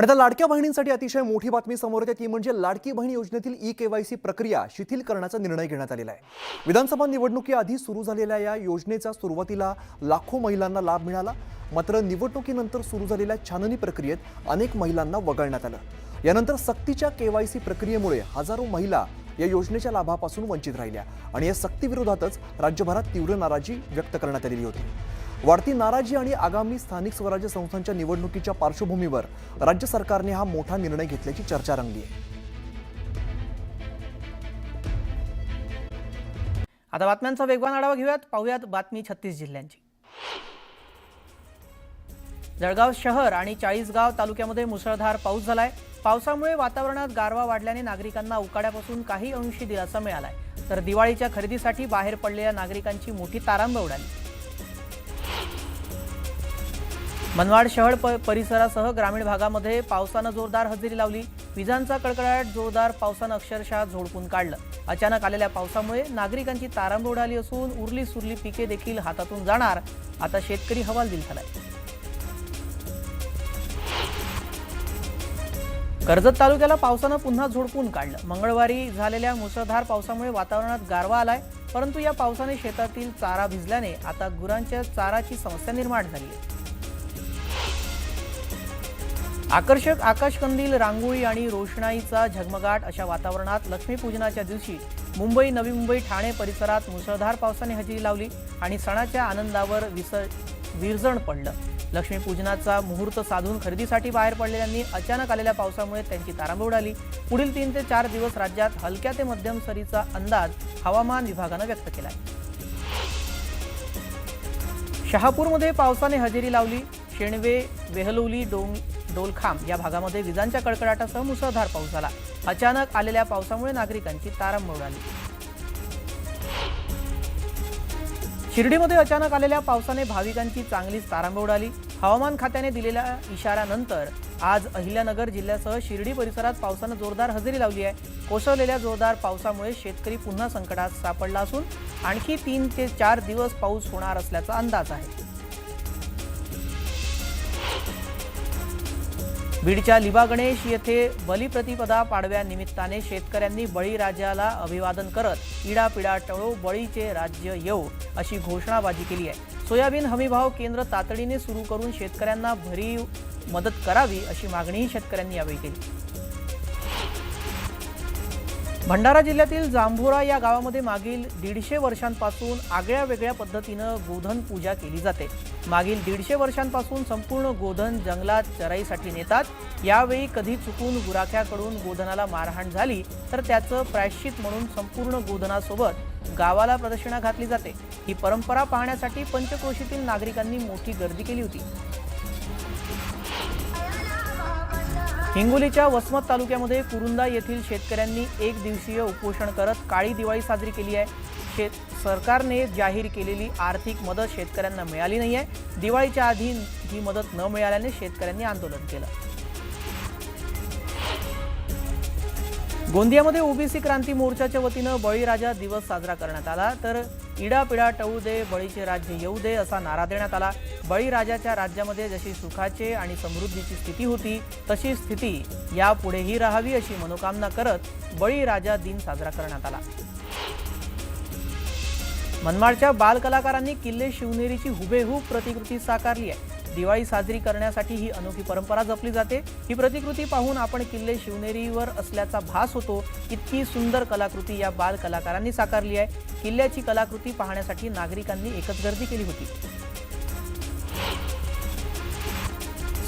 आणि आता लाडक्या बहिणींसाठी अतिशय मोठी बातमी समोर येते ती म्हणजे लाडकी बहीण योजनेतील ई केवायसी प्रक्रिया शिथिल करण्याचा निर्णय घेण्यात आलेला आहे. विधानसभा निवडणुकीआधी सुरू झालेल्या या योजनेचा सुरुवातीला लाखो महिलांना लाभ मिळाला मात्र निवडणुकीनंतर सुरू झालेल्या छाननी प्रक्रियेत अनेक महिलांना वगळण्यात आलं. यानंतर सक्तीच्या केवायसी प्रक्रियेमुळे हजारो महिला या योजनेच्या लाभापासून वंचित राहिल्या आणि या सक्तीविरोधातच राज्यभरात तीव्र नाराजी व्यक्त करण्यात आलेली होती. वाढती नाराजी आणि आगामी स्थानिक स्वराज्य संस्थांच्या निवडणुकीच्या पार्श्वभूमीवर राज्य सरकारने हा मोठा निर्णय घेतल्याची चर्चा रंगली आहे. आता बातम्यांचा वेगवान आढावा घेऊयात. पाहूयात बातमी छत्तीस जिल्ह्यांची. जळगाव शहर आणि चाळीसगाव तालुक्यामध्ये मुसळधार पाऊस झालाय. पावसामुळे वातावरणात गारवा वाढल्याने नागरिकांना उकाड्यापासून काही अंशी दिलासा मिळालाय. तर दिवाळीच्या खरेदीसाठी बाहेर पडलेल्या नागरिकांची मोठी तारांब उडाली. मनवाड शहर प परिसरासह ग्रामीण भागामध्ये पावसानं जोरदार हजेरी लावली. विजांचा कडकडाट जोरदार पावसानं अक्षरशः झोडपून काढलं. अचानक आलेल्या पावसामुळे नागरिकांची तारांब उडाली असून उरली सुरली पिके देखील हातातून जाणार. आता शेतकरी हवालदिल झालाय. कर्जत तालुक्याला पावसानं पुन्हा झोडपून काढलं. मंगळवारी झालेल्या मुसळधार पावसामुळे वातावरणात गारवा आलाय. परंतु या पावसाने शेतातील चारा भिजल्याने आता गुरांच्या चाराची समस्या निर्माण झाली आहे. आकर्षक आकाशकंदील रांगोळी आणि रोषणाईचा झगमगाट अशा वातावरणात लक्ष्मीपूजनाच्या दिवशी मुंबई नवी मुंबई ठाणे परिसरात मुसळधार पावसाने हजेरी लावली आणि सणाच्या आनंदावर विसर विरजण पडलं. लक्ष्मीपूजनाचा मुहूर्त साधून खरेदीसाठी बाहेर पडलेल्यांनी अचानक आलेल्या पावसामुळे त्यांची तारांबळ उडाली. पुढील तीन ते चार दिवस राज्यात हलक्या ते मध्यम सरीचा अंदाज हवामान विभागानं व्यक्त केला शहापूरमध्ये पावसाने हजेरी लावली. शेणवे वेहलोली डोंग डोलखाम या भागामध्ये विजांच्या कडकडाटासह मुसळधार पाऊस झाला. अचानक आलेल्या पावसामुळे नागरिकांची तारांबळ उडाली. शिर्डीमध्ये अचानक आलेल्या पावसाने भाविकांची चांगलीच तारांबळ उडाली. हवामान खात्याने दिलेल्या इशाऱ्यानंतर आज अहिल्यानगर जिल्ह्यासह शिर्डी परिसरात पावसानं जोरदार हजेरी लावली आहे. कोसळलेल्या जोरदार पावसामुळे शेतकरी पुन्हा संकटात सापडला असून आणखी तीन ते चार दिवस पाऊस होणार असल्याचा अंदाज आहे. बीडच्या लिबा गणेश येथे बलिप्रतिपदा पाडव्यानिमित्ताने शेतकऱ्यांनी बळीराजाला अभिवादन करत इडापिडा टळो बळीचे राज्य येऊ अशी घोषणाबाजी केली आहे. सोयाबीन हमीभाव केंद्र तातडीने सुरू करून शेतकऱ्यांना भरीव मदत करावी अशी मागणीही शेतकऱ्यांनी यावेळी केली. भंडारा जिल्ह्यातील जांभोरा या गावामध्ये मागील दीडशे वर्षांपासून आगळ्या वेगळ्या पद्धतीनं गोधन पूजा केली जाते. मागील दीडशे वर्षांपासून संपूर्ण गोधन जंगलात चराईसाठी नेतात. यावेळी कधी चुकून गुराख्याकडून गोधनाला मारहाण झाली तर त्याचं प्रायश्चित म्हणून संपूर्ण गोधनासोबत गावाला प्रदक्षिणा घातली जाते. ही परंपरा पाहण्यासाठी पंचक्रोशीतील नागरिकांनी मोठी गर्दी केली होती. हिंगोलीच्या वसमत तालुक्यामध्ये कुरुंदा येथील शेतकऱ्यांनी एक दिवसीय उपोषण करत काळी दिवाळी साजरी केली आहे. शेत सरकारने जाहीर केलेली आर्थिक मदत शेतकऱ्यांना मिळाली नाही आहे दिवाळीच्या आधी ही मदत न मिळाल्याने शेतकऱ्यांनी आंदोलन केलं. गोंदियामध्ये ओबीसी क्रांती मोर्चाच्या वतीनं बळीराजा दिवस साजरा करण्यात आला. तर इडापिडा टळू दे बळीचे राज्य येऊ दे असा नारा देण्यात आला. बळीराजाच्या राज्यामध्ये जशी सुखाचे आणि समृद्धीची स्थिती होती तशी स्थिती यापुढेही राहावी अशी मनोकामना करत बळीराजा दिन साजरा करण्यात आला. मनमाडच्या बालकलाकारांनी किल्ले शिवनेरीची हुबेहूब प्रतिकृती साकारली आहे. दिवाळी साजरी करण्यासाठी ही अनोखी परंपरा जपली जाते. ही प्रतिकृती पाहून आपण किल्ले शिवनेरीवर असल्याचा भास होतो इतकी सुंदर कलाकृती या बाल कलाकारांनी साकारली आहे. किल्ल्याची कलाकृती पाहण्यासाठी नागरिकांनी एकच गर्दी केली होती.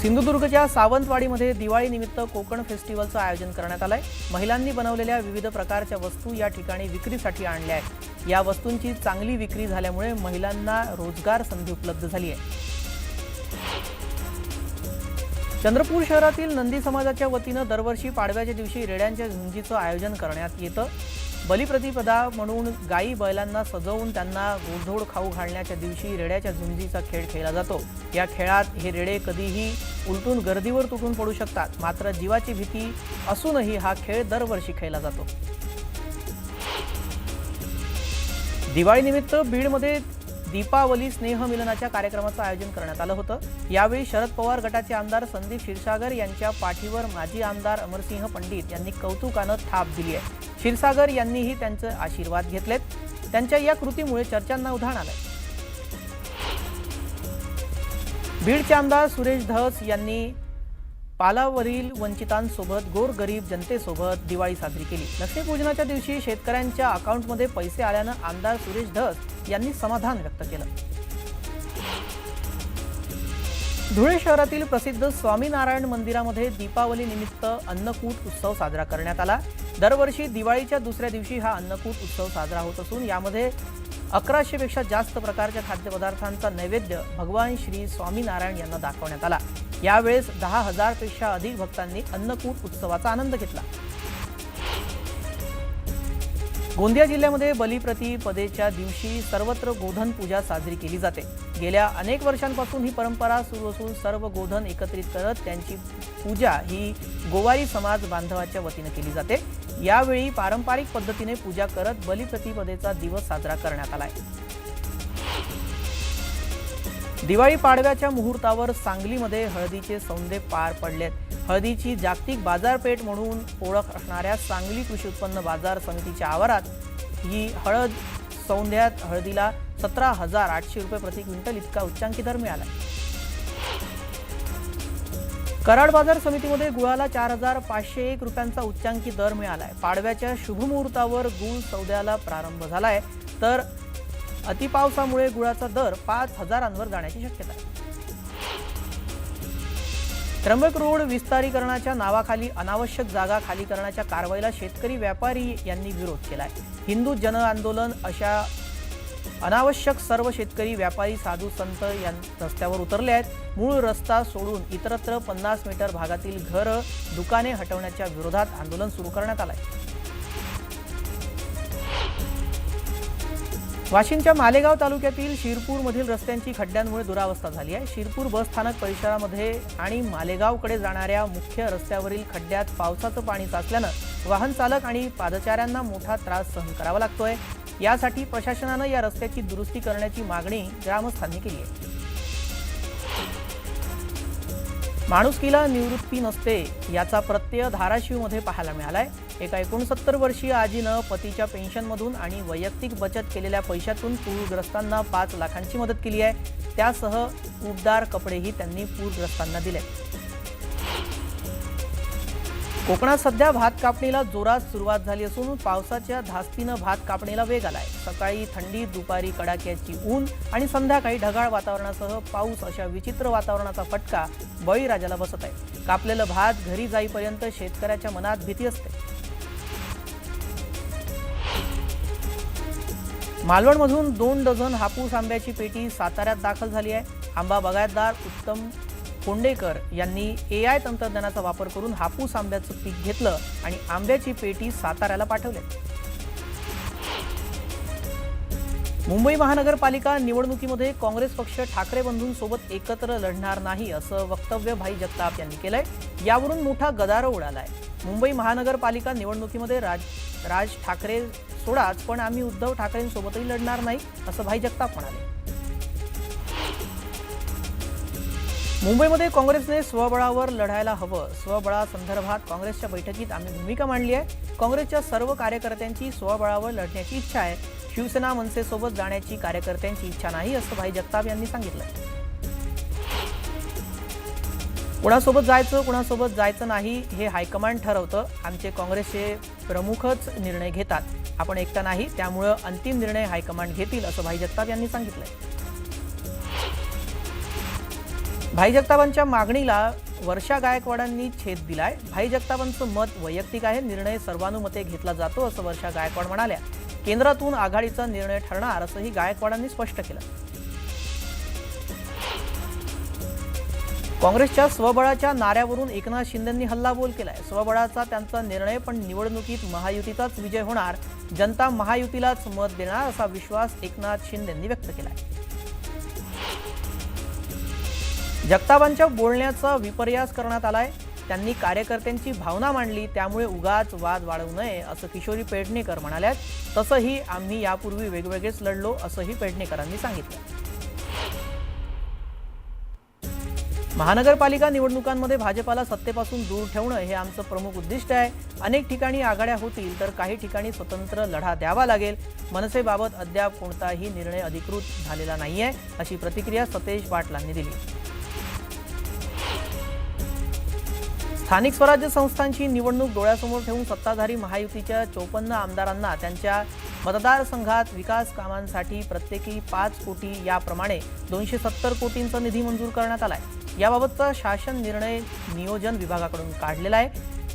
सिंधुदुर्गच्या सावंतवाडीमध्ये दिवाळीनिमित्त कोकण फेस्टिवलचं आयोजन करण्यात आलंय. महिलांनी बनवलेल्या विविध प्रकारच्या वस्तू या ठिकाणी विक्रीसाठी आणल्या आहेत. या वस्तूंची चांगली विक्री झाल्यामुळे महिलांना रोजगार संधी उपलब्ध झाली आहे. चंद्रपूर शहरातील नंदी समाजाच्या वतीनं दरवर्षी पाडव्याच्या दिवशी रेड्यांच्या झुंजीचं आयोजन करण्यात येतं. बलिप्रतिपदा म्हणून गायी बैलांना सजवून त्यांना गोडधोड खाऊ घालण्याच्या दिवशी रेड्याच्या झुंजीचा खेळ खेळला जातो. या खेळात हे रेडे कधीही उलटून गर्दीवर तुटून पडू शकतात. मात्र जीवाची भीती असूनही हा खेळ दरवर्षी खेळला जातो. दिवाळीनिमित्त बीडमध्ये दीपावली स्नेहमिलनाच्या कार्यक्रमाचं आयोजन करण्यात आलं होतं. यावेळी शरद पवार गटाचे आमदार संदीप क्षीरसागर यांच्या पाठीवर माजी आमदार अमरसिंह पंडित यांनी कौतुकानं थाप दिली आहे क्षीरसागर यांनीही त्यांचे आशीर्वाद घेतलेत. त्यांच्या या कृतीमुळे चर्चांना उधाण आलंय. बीडचे आमदार सुरेश धस यांनी पालावरील वंचितांसोबत गोरगरीब जनतेसोबत दिवाळी साजरी केली. लक्ष्मीपूजनाच्या दिवशी शेतकऱ्यांच्या अकाउंटमध्ये पैसे आल्यानं आमदार सुरेश धस यांनी समाधान व्यक्त केलं. धुळे शहरातील प्रसिद्ध स्वामीनारायण मंदिरामध्ये दीपावली निमित्त अन्नकूट उत्सव साजरा करण्यात आला. दरवर्षी दिवाळीच्या दुसऱ्या दिवशी हा अन्नकूट उत्सव साजरा होत असून यामध्ये अकराशेपेक्षा जास्त प्रकारच्या खाद्यपदार्थांचा नैवेद्य भगवान श्री स्वामीनारायण यांना दाखवण्यात आला. यावेळेस दहा हजारपेक्षा अधिक भक्तांनी अन्नकूट उत्सवाचा आनंद घेतला. गोंदिया जिल्ह्यामध्ये बलिप्रतिपदेच्या दिवशी सर्वत्र गोधन पूजा साजरी केली जाते. गेल्या अनेक वर्षांपासून ही परंपरा सुरू असून सर्व गोधन एकत्रित करत त्यांची पूजा ही गोवारी समाज बांधवाच्या वतीनं केली जाते. यावेळी पारंपरिक पद्धतीने पूजा करत बलिप्रतिपदेचा दिवस साजरा करण्यात आलाय. दिवाळी पाडव्याच्या मुहूर्तावर सांगलीमध्ये हळदीचे सौंदे पार पडलेत. हळदीची जागतिक बाजारपेठ म्हणून ओळख असणाऱ्या सांगली कृषी उत्पन्न बाजार समितीच्या आवारात ही हळद सौंध्यात हळदीला सतरा हजार आठशे रुपये प्रति क्विंटल इतका उच्चांकी दर मिळाला. कराड बाजार समितीमध्ये गुळाला चार हजार पाचशे एक रुपयांचा उच्चांकी दर मिळाला आहे पाडव्याच्या शुभमुहूर्तावर गुळ सौद्याला प्रारंभ झाला आहे तर अतिपावसामुळे गुळाचा दर पाच हजारांवर जाण्याची शक्यता आहे. त्र्यंबक रोड विस्तारीकरणाच्या नावाखाली अनावश्यक जागा खाली करण्याच्या कारवाईला शेतकरी व्यापारी यांनी विरोध केला आहे हिंदू जन आंदोलन अशा अनावश्यक सर्व शेतकरी व्यापारी साधू संत या रस्त्यावर उतरले आहेत. मूळ रस्ता सोडून इतरत्र पन्नास मीटर भागातील घरं दुकाने हटवण्याच्या विरोधात आंदोलन सुरू करण्यात आलंय. वाशिमच्या मालेगाव तालुक्यातील शिरपूरमधील रस्त्यांची खड्ड्यांमुळे दुरावस्था झाली आहे. शिरपूर बस स्थानक परिसरामध्ये आणि मालेगावकडे जाणाऱ्या मुख्य रस्त्यावरील खड्ड्यात पावसाचं पाणी साचल्यानं वाहन चालक आणि पादचाऱ्यांना मोठा त्रास सहन करावा लागतोय. यासाठी प्रशासनानं या रस्त्याची दुरुस्ती करण्याची मागणी ग्रामस्थांनी केली आहे. माणुसकीला निवृत्ती नसते याचा प्रत्यय धाराशिवमध्ये पाहायला मिळालाय. एका एकोणसत्तर वर्षीय आजीनं पतीच्या पेन्शनमधून आणि वैयक्तिक बचत केलेल्या पैशातून पूरग्रस्तांना पाच लाखांची मदत केली आहे. त्यासह उबदार कपडेही त्यांनी पूरग्रस्तांना दिले कोकणात सध्या भात कापणीला जोरात सुरुवात झाली असून पावसाच्या धास्तीनं भात कापणीला वेग आलाय. सकाळी थंडी दुपारी कडाक्याची ऊन आणि संध्याकाळी ढगाळ वातावरणासह पाऊस अशा विचित्र वातावरणाचा फटका बळीराजाला बसत आहे. कापलेलं भात घरी जाईपर्यंत शेतकऱ्याच्या मनात भीती असते. मालवणमधून दोन डझन हापूस आंब्याची पेटी साताऱ्यात दाखल झाली आहे. आंबा बगायतदार उत्तम कोंडेकर यांनी ए आय तंत्रज्ञानाचा वापर करून हापूस आंब्याचं पीक घेतलं आणि आंब्याची पेटी साताऱ्याला पाठवली. मुंबई महानगरपालिका निवडणुकीमध्ये काँग्रेस पक्ष ठाकरे बंधूंसोबत एकत्र लढणार नाही असं वक्तव्य भाई जगताप यांनी केलंय. यावरून मोठा गदारोळ उडालाय. मुंबई महानगरपालिका निवडणुकीमध्ये राज राज ठाकरे सोडाच पण आम्ही उद्धव ठाकरेंसोबतही लढणार नाही असं भाई जगताप म्हणाले. मुंबईमध्ये काँग्रेसने स्वबळावर लढायला हवं. स्वबळासंदर्भात काँग्रेसच्या बैठकीत आम्ही भूमिका मांडली आहे. काँग्रेसच्या सर्व कार्यकर्त्यांची स्वबळावर लढण्याची इच्छा आहे. शिवसेना मनसेसोबत जाण्याची कार्यकर्त्यांची इच्छा नाही असं भाई जगताप यांनी सांगितलं कुणासोबत जायचं कुणासोबत जायचं नाही हे हायकमांड ठरवतं. आमचे काँग्रेसचे प्रमुखच निर्णय घेतात. आपण एकटा नाही त्यामुळं अंतिम निर्णय हायकमांड घेतील असं भाई जगताप यांनी सांगितलंय. भाई जगतापांच्या मागणीला वर्षा गायकवाडांनी छेद दिलाय. भाई जगतापांचं मत वैयक्तिक आहे निर्णय सर्वानुमते घेतला जातो असं वर्षा गायकवाड म्हणाल्या. केंद्रातून आघाडीचा निर्णय ठरणार असंही गायकवाडांनी स्पष्ट केलं. काँग्रेसच्या स्वबळाच्या नाऱ्यावरून एकनाथ शिंदेंनी हल्लाबोल केलाय. स्वबळाचा त्यांचा निर्णय पण निवडणुकीत महायुतीचाच विजय होणार. जनता महायुतीलाच मत देणार असा विश्वास एकनाथ शिंदेंनी व्यक्त केलाय. जगतापांच्या बोलण्याचा विपर्यास करण्यात आलाय. त्यांनी कार्यकर्त्यांची भावना मांडली त्यामुळे उगाच वाद वाढवू नये असं किशोरी पेडणेकर म्हणाल्यात. तसंही आम्ही यापूर्वी वेगवेगळेच लढलो असंही पेडणेकरांनी सांगितलं. महानगरपालिका निवडणुकांमध्ये भाजपाला सत्तेपासून दूर ठेवणं हे आमचं प्रमुख उद्दिष्ट आहे. अनेक ठिकाणी आघाड्या होतील तर काही ठिकाणी स्वतंत्र लढा द्यावा लागेल. मनसेबाबत अद्याप कोणताही निर्णय अधिकृत झालेला नाहीये अशी प्रतिक्रिया सतेज पाटलांनी दिली. स्थानिक स्वराज्य संस्थांची निवडणूक डोळ्यासमोर ठेवून सत्ताधारी महायुतीच्या चोपन्न आमदारांना त्यांच्या मतदारसंघात विकास कामांसाठी प्रत्येकी पाच कोटी याप्रमाणे दोनशे सत्तर कोटींचा निधी मंजूर करण्यात आलाय. याबाबतचा शासन निर्णय नियोजन विभागाकडून काढलेला आहे.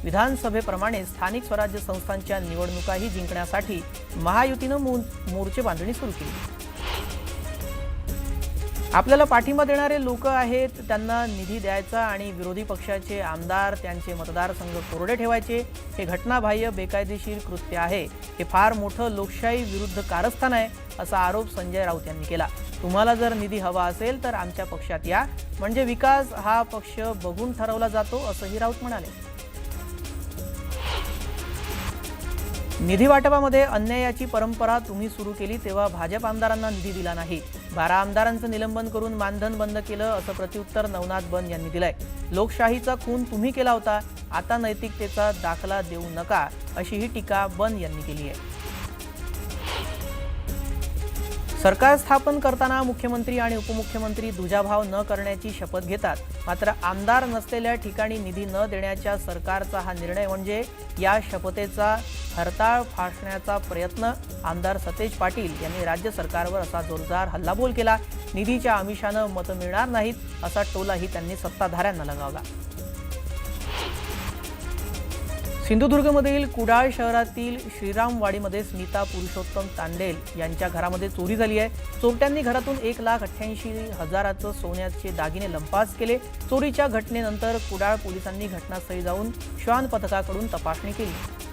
विधानसभेप्रमाणे स्थानिक स्वराज्य संस्थांच्या निवडणुकाही जिंकण्यासाठी महायुतीनं मोर्चे बांधणी सुरू केली. आपल्याला पाठिंबा देणारे लोक आहेत त्यांना निधी द्यायचा आणि विरोधी पक्षाचे आमदार त्यांचे मतदारसंघ कोरडे ठेवायचे हे घटनाबाह्य बेकायदेशीर कृत्य आहे. हे फार मोठं लोकशाही विरुद्ध कारस्थान आहे असा आरोप संजय राऊत यांनी केला. तुम्हाला जर निधी हवा असेल तर आमच्या पक्षात या. म्हणजे विकास हा पक्ष बघून ठरवला जातो असंही राऊत म्हणाले. निधी वाटपामध्ये अन्यायाची परंपरा तुम्ही सुरू केली तेव्हा भाजप आमदारांना निधी दिला नाही. बारा आमदारांचं निलंबन करून मानधन बंद केलं असं प्रत्युत्तर नवनाथ बन यांनी दिलंय. लोकशाहीचा खून तुम्ही केला होता आता नैतिकतेचा दाखला देऊ नका अशीही टीका बन यांनी केली आहे. सरकार स्थापन करताना मुख्यमंत्री आणि उपमुख्यमंत्री दुजाभाव न करण्याची शपथ घेतात. मात्र आमदार नसलेल्या ठिकाणी निधी न देण्याच्या सरकारचा हा निर्णय म्हणजे या शपथेचा हरताळ फासण्याचा प्रयत्न आमदार सतेज पाटील यांनी राज्य सरकारवर असा जोरदार हल्लाबोल केला. निधीच्या आमिषानं मतं मिळणार नाहीत असा टोलाही त्यांनी सत्ताधाऱ्यांना लगावला. सिंधुदुर्गमधील कुडाळ शहरातील श्रीरामवाडीमध्ये स्मिता पुरुषोत्तम तांडेल यांच्या घरामध्ये चोरी झाली आहे. चोरट्यांनी घरातून एक लाख अठ्ठ्याऐंशी हजाराचं सोन्याचे दागिने लंपास केले. चोरीच्या घटनेनंतर कुडाळ पोलिसांनी घटनास्थळी जाऊन श्वान पथकाकडून तपासणी केली.